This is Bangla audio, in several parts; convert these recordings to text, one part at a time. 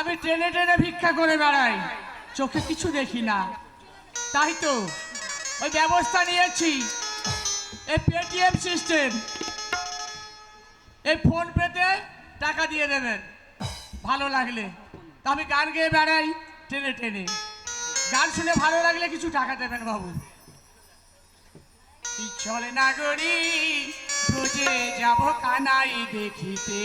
আমি ট্রেনে ট্রেনে ভিক্ষা করে বেড়াই। চোখে কিছু দেখি না। তাই তো ওই ব্যবস্থা নিয়েছি। এই পেটিএম সিস্টেম। এই ফোন পেতে টাকা দিয়ে দেবেন। ভালো লাগলে। তা আমি গান গেয়ে বেড়াই ট্রেনে ট্রেনে। গান শুনে ভালো লাগলে কিছু টাকা দেবেন বাবু। চলে না গড়ি রোজে যাব কানাই দেখিতে।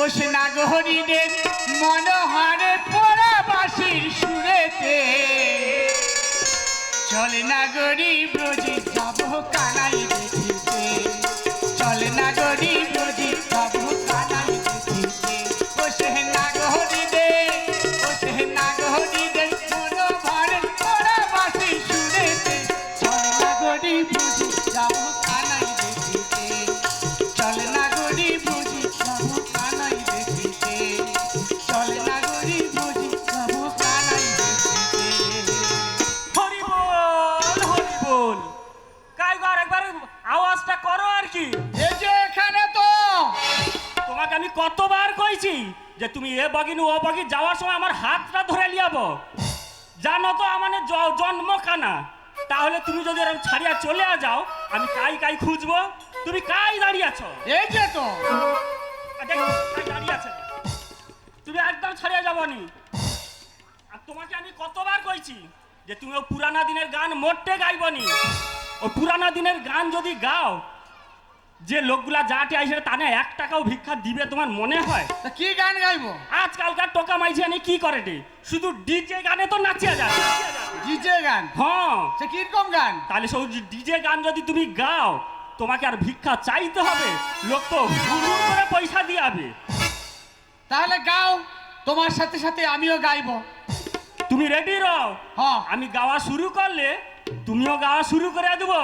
ও সে নাগহরিদের মনোহরে পরাবাসীর সুরেতে। চলে নাগরী যাব কানাই তুমি কাই দাঁড়িয়ে আছো? এই যে তো। আর দেখো, কাই দাঁড়িয়ে আছে। তুমি একদম ছাড়িয়া যাবনি আর তোমাকে আমি কতবার কইছি যে তুমি ও পুরানা দিনের গান মোটে গাইবনি ও পুরানা দিনের গান যদি গাও যে লোকগুলা যাটে আইসে তানে এক টাকাও ভিক্ষা দিবে তোমার মনে হয়? তা কি গান গাইবো? আজকালকার টোকা মাইঝিয়ানি কি করে রে? শুধু ডিজে গানে তো নাচিয়া যায়। ডিজে গান? হ্যাঁ। সে কি কীরকম গান? তাহলে সেই ডিজে গান যদি তুমি গাও তোমাকে আর ভিক্ষা চাইতে হবে। লোক তো হুড়ুর করে পয়সা দিয়াবে তাহলে গাও তোমার সাথে সাথে আমিও গাইব। তুমি রেডি রও? হ্যাঁ আমি গাওয়া শুরু করলে তুমিও গাওয়া শুরু করে দেবো।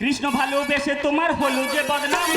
কৃষ্ণ ভালোবেসে তোমার হলো যে বদনাম।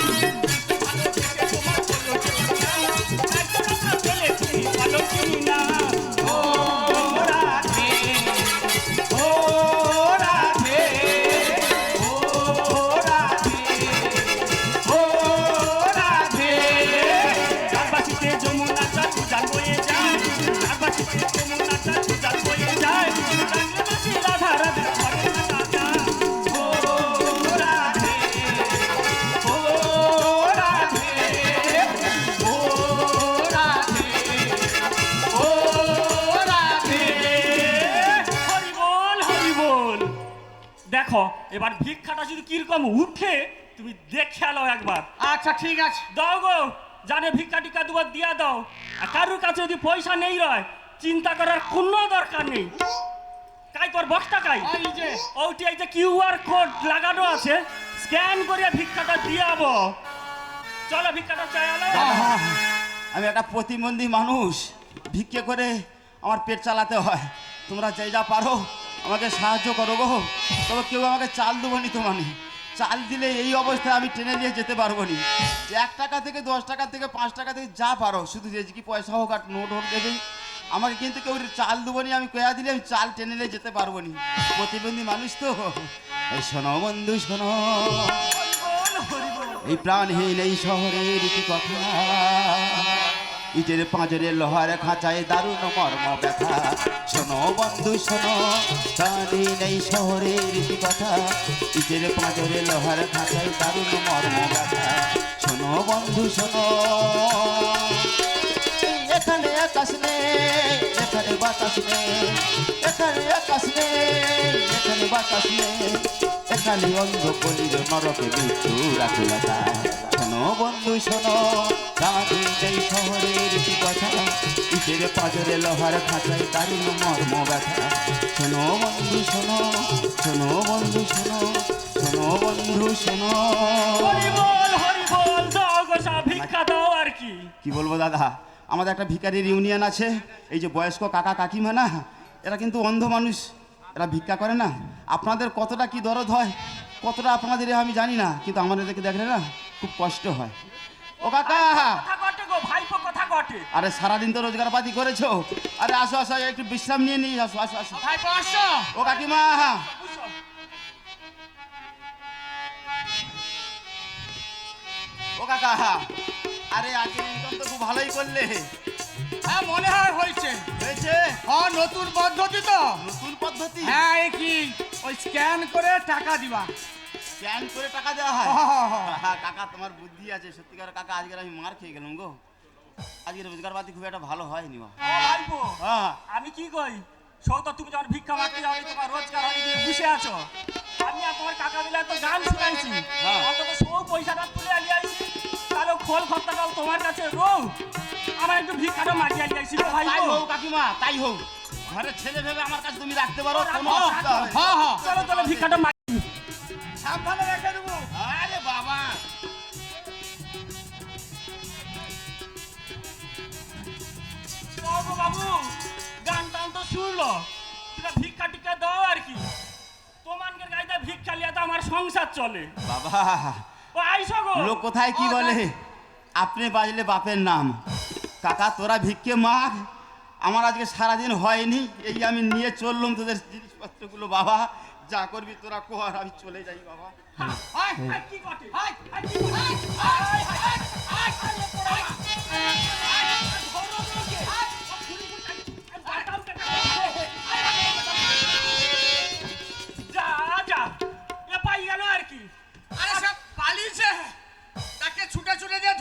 ভিক্ষাটা যদি কীরকম উঠে তুমি দেখে আলো একবার। আচ্ছা ঠিক আছে। দাও গো জানে ভিক্ষা টিকা দুবার দিয়া দাও। আর কারোর কাছে যদি পয়সা নেই রয় চিন্তা করার কোনো দরকার নেই। কাই তোর বক্সটা কাই? এই যে। ওটি এই যে কিউআর কোড লাগানো আছে স্ক্যান করে ভিক্ষাটা দিয়াবো। চলো ভিক্ষাটা চাই আলো। হ্যাঁ, আমি একটা প্রতিবন্ধী মানুষ। ভিক্ষে করে আমার পেট চালাতে হয়। তোমরা যে যা পারো আমাকে সাহায্য করো গো। তবে কেউ আমাকে চাল দেবো নি তোমার চাল দিলে এই অবস্থায় আমি ট্রেনে নিয়ে যেতে পারব নি। এক টাকা থেকে দশ টাকা থেকে পাঁচ টাকা থেকে যা পারো, শুধু যে কি পয়সা হোক আর নোট হোক দেবে আমাকে কিন্তু কেউ চাল দেবো নি, আমি কয়া দিলে আমি চাল টেনে নিয়ে যেতে পারব নি। প্রতিবন্ধী মানুষ তো। শোনো বন্ধু, শোনো। এই প্রাণহীন এই শহরের ইতি কথা? ইটের পাঁজরে লোহার খাঁচায় দারুণ মর্ম ব্যথা। শোনো বন্ধু, শোনো প্রাণহীন এই শহরের কথা ইটের পাঁজরে লোহার খাঁচায় দারুণ মর্ম ব্যথা। শোনো বন্ধু, শোনো। এখানে আকাশ নেই, এখানে বাতাস নেই। এখানে আকাশ নেই, এখানে বাতাস নেই। এখানে অন্ধ কলির নরকে মৃত্যু রাখুলতা বন্ধু শোনো। এই শহরের কি কথা ইটের পাজরে লোহার খাঁচায় দারুণ মর্ম ব্যথা শোনো বন্ধু শোনো শোনো বন্ধু শোনো শোনো বন্ধু শোনো। কি। বলব দাদা আমাদের একটা ভিকারির ইউনিয়ন আছে এই যে বয়স্ক কাকা কাকিমা না এরা কিন্তু অন্ধ মানুষ এরা ভিক্ষা করে না। আপনাদের কতটা কি দরদ হয়? কতটা আপনাদের আমি জানি না কিন্তু আমাদেরকে দেখলে না খুব কষ্ট হয়। ও কাকা! আরে সারাদিন তো রোজগার পাতি করেছ। আরে আসো আসো একটু বিশ্রাম নিয়ে নিয়ে আসো আসো আসো। ও কাকিমা? ও কাকা! আরে আজকে ইনকাম তো খুব ভালোই করলে। হ্যাঁ মনে হয় হয়েছে। হয়েছে? হ্যাঁ নতুন পদ্ধতি তো। নতুন পদ্ধতি? হ্যাঁ এ কি? ওই স্ক্যান করে টাকা দিবা। স্ক্যান করে টাকা দেওয়া হয়? হ্যাঁ, হ্যাঁ, হ্যাঁ। হ্যাঁ, কাকা তোমার বুদ্ধি আছে। সত্যিকার কাকা আজকের আমি মার খেয়ে গেলাম গো। আজকে রোজগার পাতি খুব একটা ভালো হয়নি বা হ্যাঁ আমি কি কই? সৌ তো তুমি যখন ভিক্ষা মারতে যাও তোমার রোজগার তুমি বসে আছো। আমি আর তোমার কাকা মিলে তো গান শুনাইছি। হ্যাঁ। অন্তত সৌ পয়সাটা তুলে আইছি। তাহলে খোল খত্তাটাও তোমার কাছে রো আমার একটু ভিক্ষাটা মাগিয়ে আইছি গো তাই হোক কাকিমা তাই হোক। ঘরের ছেলে ভেবে আমার কাছে তুমি রাখতে পারো হ্যাঁ। হ্যাঁ হ্যাঁ। চলো চলো ভিক্ষাটা মাগি সাবধানে রেখে দেবো। আরে বাবা। বাবু গান টান তো শুনলো। ভিক্ষা টিক্ষা দাও আর কি। তোমানকের গাইতে ভিক্ষা লিয়া তো আমার সংসার চলে। বাবা। ও আইসো গো। লোক কোথায় কি বলে? আপনি বাজলে বাপের নাম কাকা তোরা ভিক্ষে মাগ আমার আজকে সারাদিন হয়নি এই আমি নিয়ে চললাম তোদের জিনিসপত্রগুলো বাবা যা করবি তোরা কর আমি চলে যাই বাবা হ্যাঁ হ্যাঁ কি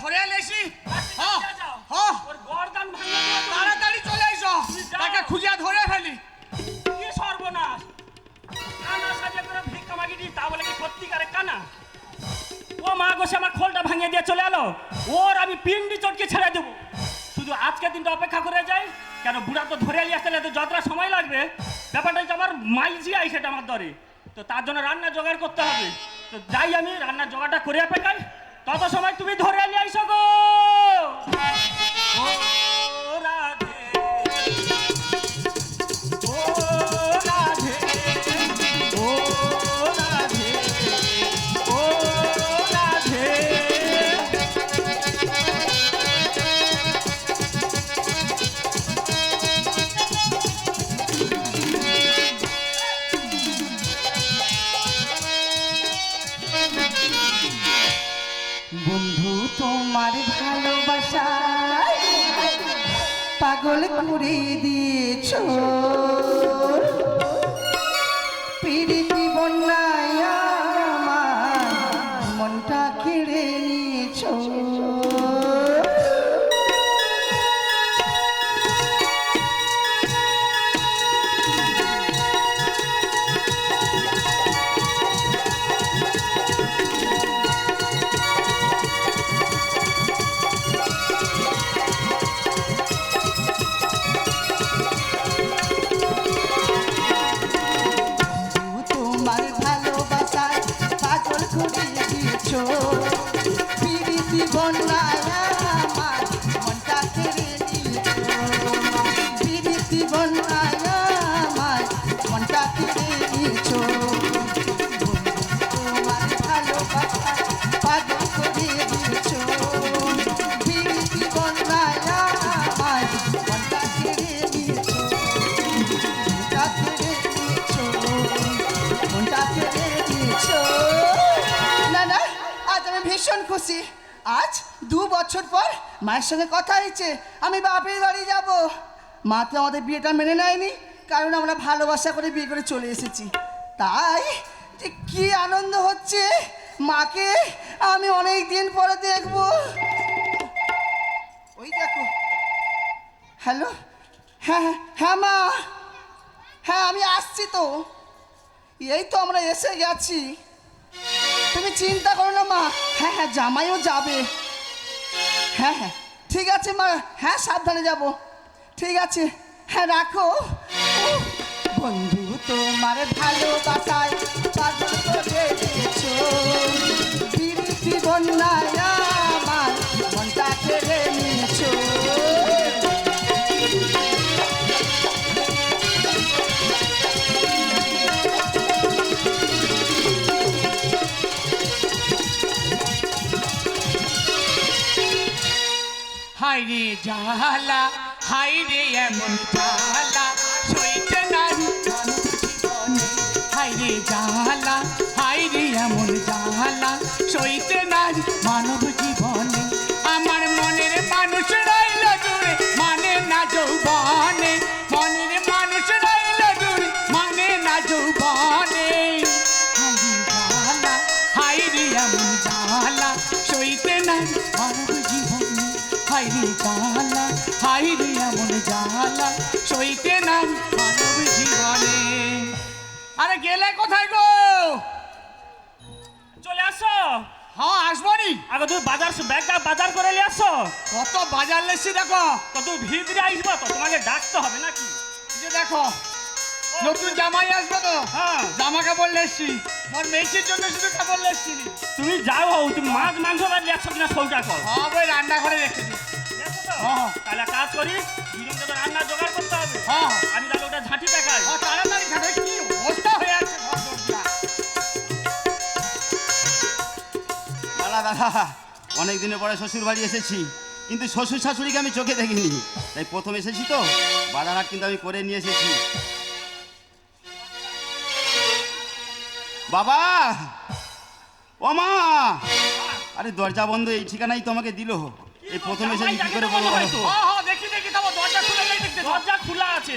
ধরে এলেছি হ্যাঁ যাও। হ্যাঁ। দিও তাড়াতাড়ি চলে এসো। তাকে খুঁজে ধরে ফেলি। কি সর্বনাশ। কানা সাজে করে ভিক্ষা মাগি দিই তা বলে কি সত্যিকারে কানা? ও মা গোসে আমার খোলটা ভাঙিয়ে দিয়ে চলে এলো। ওর আমি পিন্ডি চটকে ছেড়ে দেবো। শুধু আজকের দিনটা অপেক্ষা করে যাই। কেন বুড়া তো ধরে নিয়ে আসতে তো যতটা সময় লাগবে। ব্যাপারটা হচ্ছে আমার মাইজি আই সেটা আমার দরে। তো তার জন্য রান্না জোগাড় করতে হবে। তো যাই আমি রান্নার জোগাড়টা করে অপেক্ষায় তত সময় তুমি ধরে নিয়ে আইসো গো। বন্ধু তোমার ভালোবাসা পাগল করে দিয়েছ। দিয়েছ। পিড়িতি বন্যায় মায়ের সঙ্গে কথা হয়েছে আমি বাপের বাড়ি যাব। মা তো আমাদের বিয়েটা মেনে নেয়নি কারণ আমরা ভালোবাসা করে বিয়ে করে চলে এসেছি। তাই যে কি আনন্দ হচ্ছে মাকে আমি অনেক দিন পরে দেখব। ওই দেখো। হ্যালো? হ্যাঁ হ্যাঁ, হ্যাঁ মা। হ্যাঁ আমি আসছি তো। এই তো আমরা এসে গেছি। তুমি চিন্তা করো না মা। হ্যাঁ হ্যাঁ জামাইও যাবে। হ্যাঁ হ্যাঁ। ঠিক আছে, মা। হ্যাঁ সাবধানে যাব। ঠিক আছে। হ্যাঁ রাখো। বন্ধু, তোমার ভালোবাসায় পাগল করে দিয়েছ। বন্যায় হাই রে জালা হাই রে এমন জালা সইতে নারী হাই রে জালা হাই রে এমন জালা সইতে নারী মানব জীবনে আমার মনের মানুষ রইল জুড়ে মানে না যৌবনে। আরে গেলে কোথায় গো? চলে আসো। হ্যাঁ আসব নি। আগে তুমি বাজার ব্যাগটা বাজার করে নিয়ে আসো। কত বাজার লেসছি দেখো। তো তুমি ভিতরে আসব তো তোমাকে ডাকতে হবে নাকি? যে দেখো নতুন জামাই আসবে তো। হ্যাঁ। জামা কাপড় লেসছি মোর মেয়েছির জন্য শুধু কাপড় লেসছি তুমি যাও হও তুমি মাছ মাংস বাদ যাচ্ছ কিনা সৌটা কর। হ্যাঁ বই রান্না করে রেখে দিই দেখো তো? হ্যাঁ। তাহলে কাজ করি রান্না জোগাড় করতে হবে। হ্যাঁ। আমি দাদা অনেক দিনের পরে শ্বশুর বাড়ি এসেছি কিন্তু শ্বশুর শাশুড়িকে আমি চোখে দেখিনি। তাই প্রথম এসেছি তো বাজার কিন্তু আমি করে নিয়ে এসেছি। বাবা! ও মা! আরে দরজা বন্ধ এই ঠিকানাই তোমাকে দিল। এই প্রথম এসেছি কি করে বলব বলো? দেখি দেখি তবে দরজা খুলে নেই দেখতে তো। দরজা খোলা আছে?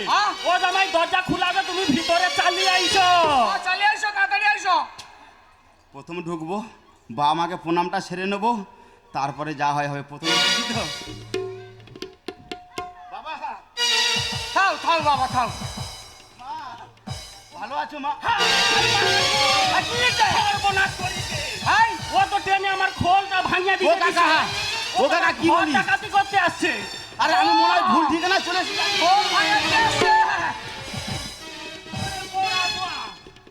ও জামাই দরজা খোলা আছে তুমি ভিতরে চালিয়ে আইছো চালিয়ে এসো তাড়াতাড়ি এসো প্রথম ঢুকবো। বাবা মাকে প্রণামটা সেরে নেব তারপরে যা হয় হবে প্রথমে বাবা! ভালো আছো মা? আর কি যে সর্বনাশ করেছে? হাই ও তো ট্রেনে আমার খোলটা ভাঙিয়ে ও কাকা। ও কাকা কি বলি ডাকাতি করতে আসছে। আরে আমি মনে হয় ভুল ঠিকানা চলে এসেছি। ও ভাইয়া কে আসছে?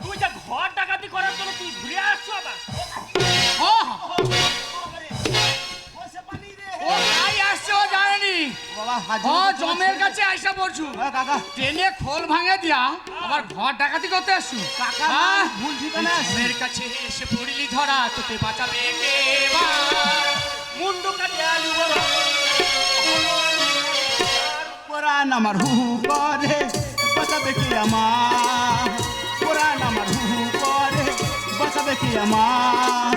তুই যে ঘর ডাকাতি করার জন্য তুই ঘুরে আসছো আবার? বাবা ও জমের কাছে আইসা পড়ছু। হ্যাঁ, কাকা ট্রেনে খোল ভাঙে দিয়া আবার ঘর ডাকাতি করতে আসছু। কাকা হ্যাঁ? ভুল ঠিকানা জমের কাছে এসে পড়িলি ধরা তোকে বাঁচাবে কে? মুন্ডু কাটে আলু কোরআন আমার হু হু করে বাঁচাবে কি আমার? কোরআন আমার হু হু করে বাঁচাবে কি আমার?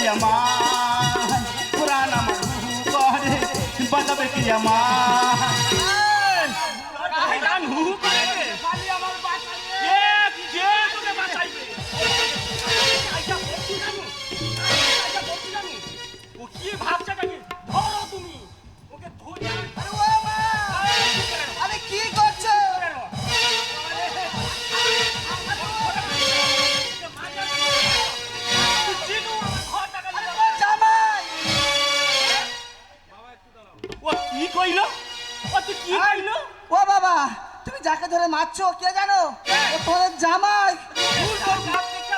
কি আমার কোরআন আমার হু হু করে বাঁচাবে কি আমার মারছো কে জানো? তোর জামাই!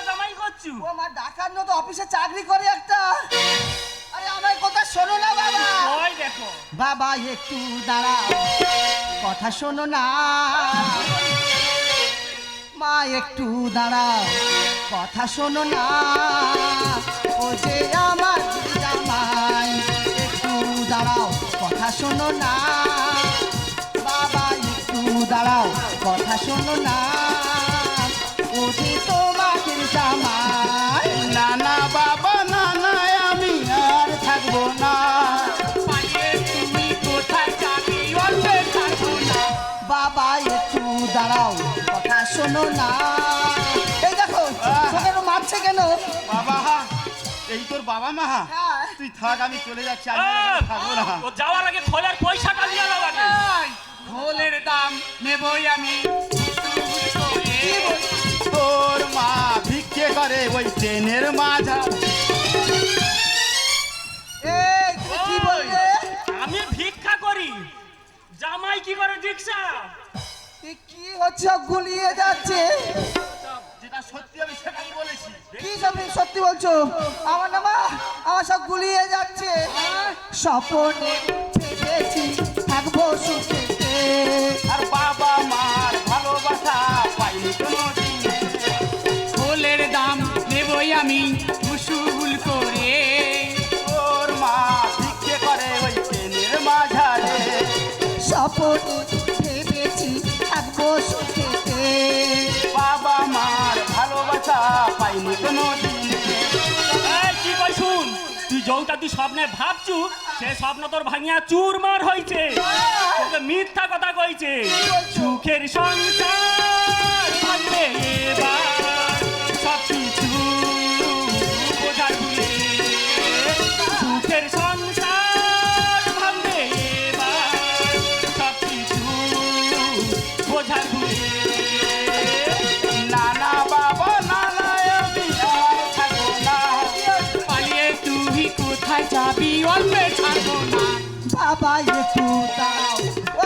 জামাই করছ। ও আমার ডাকার তো অফিসে চাকরি করে একটা। আরে আমার কথা শোনো না বাবা। ওই দেখো। বাবা একটু দাঁড়াও কথা শোনো না। মা একটু দাঁড়াও কথা শোনো না। ও যে আমার জামাই একটু দাঁড়াও। কথা শোনো না। দাঁড়াও কথা শোনো না। ও যে তোমাকে জামাই। না না বাবা না না আমি আর থাকব না। বাবা একটু দাঁড়াও কথা শোনো না। এই দেখো মারছে কেন? বাবা এই তোর বাবা মা? হ্যাঁ। তুই থাক আমি চলে যাচ্ছি আমি আর থাকব না। ও যাওয়ার আগে খোলের পয়সাটা দিয়ে দাও খোলের দাম নেবই আমি। কি তোর মা ভিক্ষে করে ওই ট্রেনের মাঝা। আমি ভিক্ষা করি। জামাই কি করে রিক্সা কি হচ্ছে? গুলিয়ে যাচ্ছে। যেটা সত্যি আমি সেটাই বলেছি। কি সব সত্যি বলছো? আমার নামা আমার সব গুলিয়ে যাচ্ছে। স্বপনে ভেবেছি থাকব সুখেতে আর বাবা মার ভালোবাসা পাইনি কোনো দিনে খোলের দাম নেবই আমি উসুল করে। তোর মা ভিক্ষে করে ওই মাঝারে। স্বপনে ভেবেছি থাকব সুখেতে। বাবা মার ভালোবাসা পাইনি তুই স্বপ্নে ভাবছু, সে স্বপ্ন তোর ভাঙিয়া চুরমার হইছে। তোকে মিথ্যা কথা কইছে। সুখের সংসার ভাঙবে এবার। সুখের সংসার বাবা একটু দাঁড়াও ও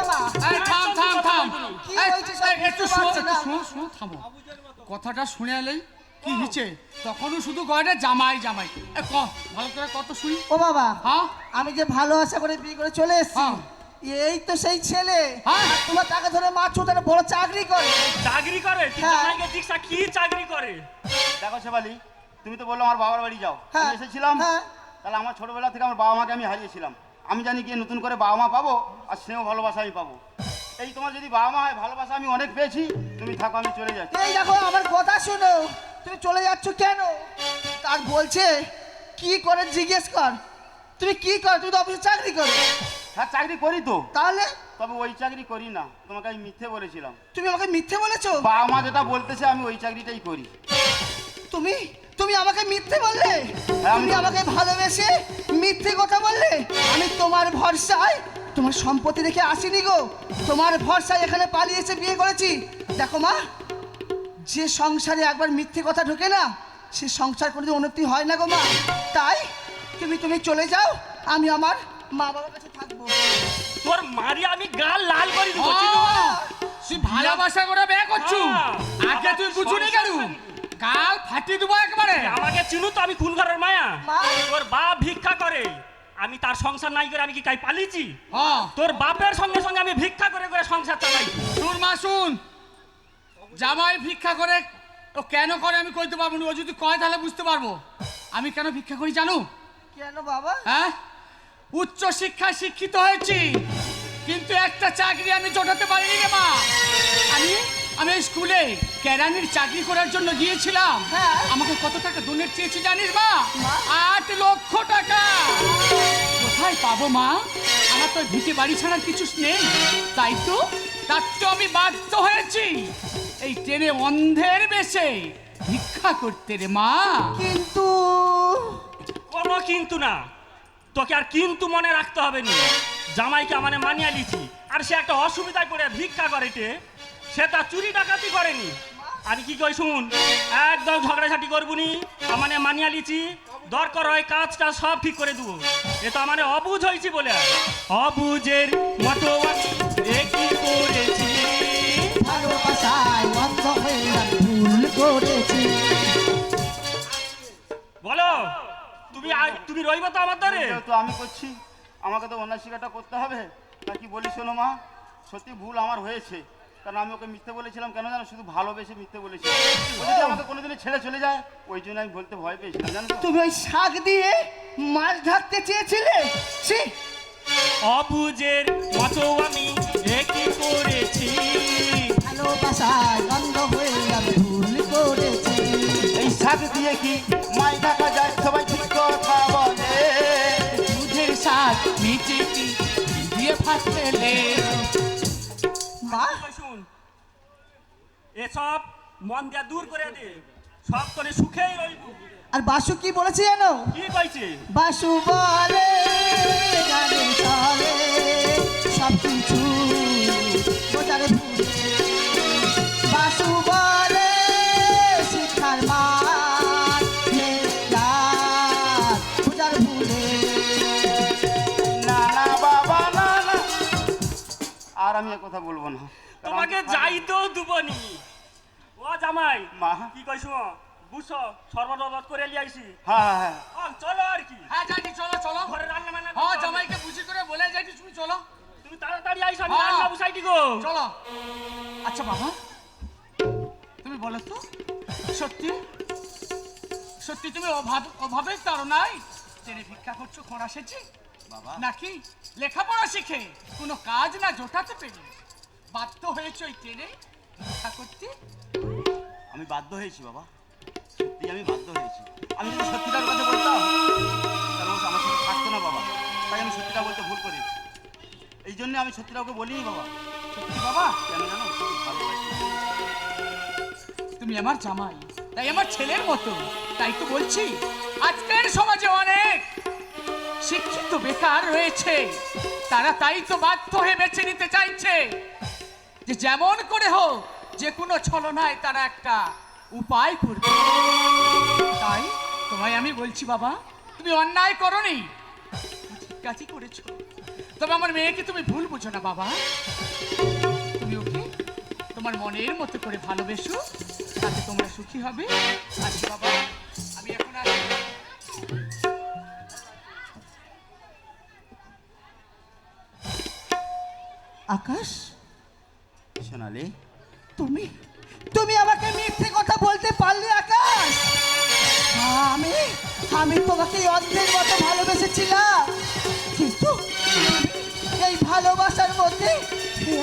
এই থাম থাম থাম এই, এই, একটু বুঝতে একটু না। শোনো শোনো থামো কথাটা শুনে এলেই কি হিচে তখনও শুধু গয়না জামাই জামাই এ ক ভালো করে কত শুনি ও বাবা হ্যাঁ আমি যে ভালো আশা করে বিয়ে করে চলে এসেছি হ্যাঁ। এই তো সেই ছেলে হ্যাঁ। আর তোমার টাকা ধরে মারছো তারা বড় চাকরি করে চাকরি করে হ্যাঁ। জিজ্ঞাসা কি চাকরি করে দেখো শেফালি তুমি তো বলল আমার বাবার বাড়ি যাও হ্যাঁ, আমি এসেছিলাম হ্যাঁ। তাহলে আমার ছোটবেলা থেকে আমার বাবা মাকে আমি হারিয়েছিলাম। আমি জানি গিয়ে নতুন করে বাবা মা পাবো আর স্নেহ ভালোবাসা আমি পাবো। এই তোমার যদি বাবা মা হয় ভালোবাসা আমি অনেক পেয়েছি। তুমি থাকো আমি চলে যাচ্ছি। এই দেখো আমার কথা শোনো। তুমি চলে যাচ্ছ কেন? তার বলছে কি করে জিজ্ঞেস কর? তুমি কি কর? তুমি তো অফিসে চাকরি করো। হ্যাঁ চাকরি করি তো। তাহলে? তবে ওই চাকরি করি না। তোমাকে আমি মিথ্যে বলেছিলাম। তুমি আমাকে মিথ্যে বলেছ? বাবা মা যেটা বলতেছে আমি ওই চাকরিটাই করি। তুমি? তুমি আমাকে মিথ্যে বললে? তুমি আমাকে ভালোবেসে মিথ্যে কথা বললে? আমি তোমার ভরসায় তোমার সম্পত্তি রেখে আসিনি গো। তোমার ভরসায় এখানে পালিয়ে এসে বিয়ে করেছি। দেখো মা যে সংসারে একবার মিথ্যে কথা ঢোকে না সে সংসার কোনোদিন উন্নতি হয় না গো মা। তাই তুমি তুমি চলে যাও আমি আমার মা বাবার কাছে থাকব। তোর মারি আমি গাল লাল করে দিব তুই ভালোবাসা করে বিয়ে করছু? হ্যাঁ। আগে তুই বুঝুনি কেন গাল ফাটিয়ে দেবো একবারে। আমাকে চিনু তো আমি খুন ঘরের মায়া। তোর বাপ ভিক্ষা করে। আমি তার সংসার নাই করে আমি কি কাই পালিয়েছি? হ্যাঁ তোর বাপের সঙ্গে সঙ্গে আমি ভিক্ষা করে করে সংসার চালাই। শুন মা শুন জামাই ভিক্ষা করে ও কেন করে আমি কইতে পারব না ও যদি কয় তাহলে বুঝতে পারব। আমি কেন ভিক্ষা করি জানো? কেন বাবা? হ্যাঁ? উচ্চ শিক্ষায় শিক্ষিত হয়েছি কিন্তু একটা চাকরি আমি জোটাতে পারিনি রে মা। আমি আমি ওই স্কুলে কেরানির চাকরি করার জন্য গিয়েছিলাম। হ্যাঁ। আমাকে কত টাকা ডোনেট চেয়েছি জানিস মা? মা। আট লক্ষ টাকা। কোথায় পাবো মা? আমার তো ভিটে বাড়ি ছাড়ার কিছু নেই। তাই তো তার তো আমি বাধ্য হয়েছি। এই ট্রেনে অন্ধের বেশে ভিক্ষা করতে রে মা। কিন্তু কোনো কিন্তু না। তোকে আর কিন্তু মনে রাখতে হবে না। জামাইকে মানে মানিয়ে লিছি আর সে একটা অসুবিধায় পড়ে ভিক্ষা করেটে সে তা চুরি ডাকাতি করেনি। আর কি কই শুন একদম ঝগড়াঝাটি করবুনি মানে মানিয়া লিছি দরকার হয় কাজটা সব ঠিক করে দেবো এ তো মানে অবুঝ হয়েছি বলে অবুঝের মতো কি করেছি? বলো তুমি তুমি রইবে তো আমার ধরে যেহেতু আমি করছি। আমাকে তো অন্য স্বীকারটা করতে হবে। তা কি বলি শোনো মা? সত্যি ভুল আমার হয়েছে। কারণ আমি ওকে মিথ্যে বলেছিলাম কেন জানো? শুধু ভালোবেসে মিথ্যে বলেছিলাম ও যদি আমাকে কোনোদিনই ছেড়ে চলে যায় ওই জন্য আমি বলতে ভয় পেয়েছিলাম জানো? তো তুমি ওই শাক দিয়ে মাছ ধরতে চেয়েছিলে? ছি। অবুঝের মতো আমি এ কি করেছি? ভালোবাসায় হয়ে আমি ভুল করেছি। এই শাক দিয়ে কি মাই ঢাকা যায়? সবাই ঠিক কথা বলে। দুধের স্বাদ মিটে কি দিয়ে খেলে মা এসব মন দিয়া দূর করে দে। সব করে সুখেই রইব। আর বাসু কি বলেছে জানো? কি কইছে? বাসু বলে গানে চলে সব কিছু বোঝার বাসু বলে শিক্ষার মান আমি এ কথা বলব না। তোমাকে আমি- যাইতেও দুবনি। ও জামাই মা। কি কইছো? বুঝছ? সর্বদত করে লিয়াইছি হ্যাঁ হ্যাঁ। হ্যাঁ চলো আর কি। হ্যাঁ যাইছি চলো চলো। ঘরে রান্না বান্না হ্যাঁ জামাইকে বুঝি করে বলে যাইছি তুমি চলো। তুমি তাড়াতাড়ি আইসো আমি হ্যাঁ। রান্না বসাইটি গো চলো। আচ্ছা বাবা। তুমি বলো তো সত্যি? সত্যি তুমি অভাব অভাবের তাড়নায় ট্রেনে ভিক্ষা করছ খোঁড়া সেচে? বাবা নাকি? লেখাপড়া শিখে কোনো কাজ না জোটাতে পেরে বাধ্য হয়েছে ওই ট্রেনে ভিক্ষা করতে? আমি বাধ্য হয়েছি বাবা। সত্যি আমি বাধ্য হয়েছি। আমি যদি সত্যিটার কথা বলতাম তাহলে ও আমার সাথে থাকতো না বাবা। তাই আমি সত্যিটা বলতে ভুল করি। এই জন্য আমি সত্যিটা ওকে বলিনি বাবা। সত্যি বাবা কেন জানো? তুমি আমার জামাই তাই আমার ছেলের মতো। তাই তো বলছি আজকের সমাজে অনেক শিক্ষিত বেকার রয়েছে। তারা তাই তো বাধ্য হয়ে বেছে নিতে চাইছে। যে যেমন করে হোক, যে কোনো ছলনায় তারা একটা উপায় করবে। তাই তোমায় আমি বলছি, বাবা, তুমি অন্যায় করনি। ঠিক কাজই করেছ। তবে আমার মেয়েকে তুমি ভুল বুঝো না, বাবা। তুমি ওকে তোমার মনের মতো করে ভালোবেসো, তাতে তোমরা সুখী হবে। আচ্ছা বাবা, আমি এখন আসি। আকাশ? সোনালি। তুমি তুমি আমাকে মিথ্যে কথা বলতে পারলে আকাশ? আমি আমি তোমাকে অন্ধের মতো ভালোবেসেছিলাম। কিন্তু এই ভালোবাসার মধ্যে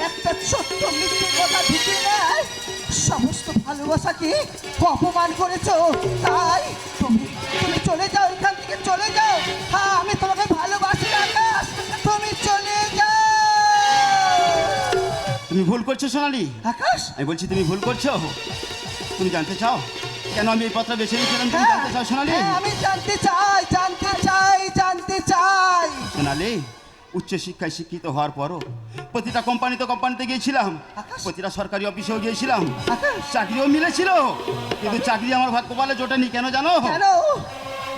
একটা ছোট্ট মিথ্যে কথা ঢুকে নেয় সমস্ত ভালোবাসাকে অপমান করেছ তাই তুমি তুমি চলে যাও এখান থেকে চলে যাও। হ্যাঁ আমি তোমাকে ভালোবাসি আকাশ। তুমি চলে যাও তুমি ভুল করছ সোনালি। আকাশ? আমি বলছি তুমি ভুল করছ। তুমি জানতে চাও? কেন আমি এই পত্র বেছে নিয়েছিলাম তুমি জানতে চাও সোনালি? হ্যাঁ, আমি জানতে চাই জানতে চাই জানতে চাই। সোনালি উচ্চ শিক্ষায় শিক্ষিত হওয়ার পরও প্রতিটা কোম্পানিতে কোম্পানিতে গিয়েছিলাম। প্রতিটা সরকারি অফিসেও গিয়েছিলাম। চাকরিও মিলেছিল। কিন্তু চাকরি আমার ভাগ্য পালে জোটেনি কেন জানো?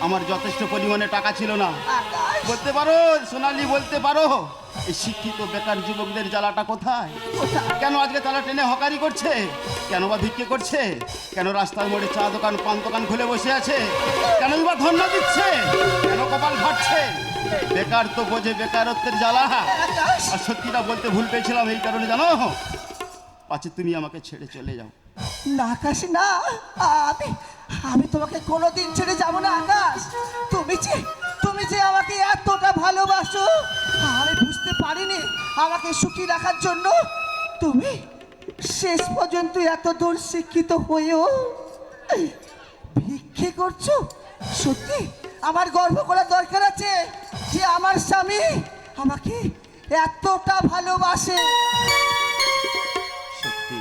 আমার যথেষ্ট পরিমাণে টাকা ছিল না। বলতে পারো সোনালি বলতে পারো এই শিক্ষিত বেকার যুবকদের জ্বালাটা কোথায়? কেন আজকে তারা ট্রেনে হকারি করছে? কেন বা ভিক্ষে করছে? কেন রাস্তার মোড়ে চা দোকান পান দোকান খুলে বসে আছে? কেন বা ধন্য দিচ্ছে? কেন কপাল ফাটছে? বেকার তো বোঝে বেকারত্বের জ্বালা। আর সত্যিটা বলতে ভুল পেয়েছিলাম এই কারণে জানো? পাচ্ছে তুমি আমাকে ছেড়ে চলে যাও। না আকাশ না। আমি আমি তোমাকে কোনোদিন ছেড়ে যাব না আকাশ। তুমি যে তুমি যে আমাকে ভালোবাসো? আমি বুঝতে পারিনি আমাকে সুখী রাখার জন্য। তুমি শেষ পর্যন্ত এত দূর শিক্ষিত হয়েও ভিক্ষে করছ? সত্যি? আমার গর্ব করার দরকার আছে যে আমার স্বামী আমাকে এতটা ভালোবাসে। সত্যি?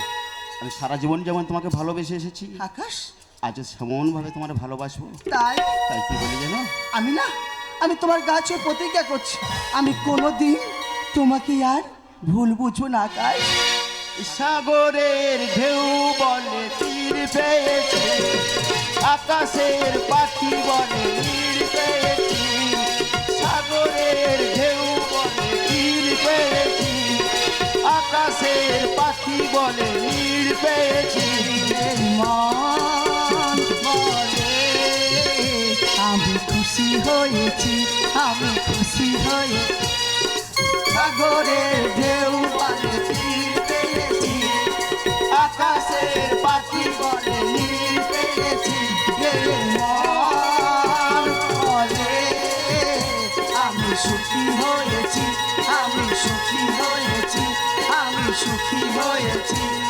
আমি সারা জীবন যেমন তোমাকে ভালোবেসে এসেছি আকাশ? আজও সেমনভাবে তোমার ভালোবাসবো তাই? তাই কি বলি জানো? আমি না আমি তোমার গাছে প্রতিজ্ঞা করছি। আমি কোনো দিন তোমাকে আর ভুল বুঝো না কাজ সাগরের ঢেউ বলে তীর পেয়েছে, আকাশের পাখি বলে তীর পেয়েছি। হয়েছি আমি খুশি হয়ে সাগরের ঢেউ বলে তীর পেয়েছি আকাশের পাখি বলে নীড় পেয়েছি আমি সুখী হয়েছি, আমি সুখী হয়েছি, আমি সুখী হয়েছি।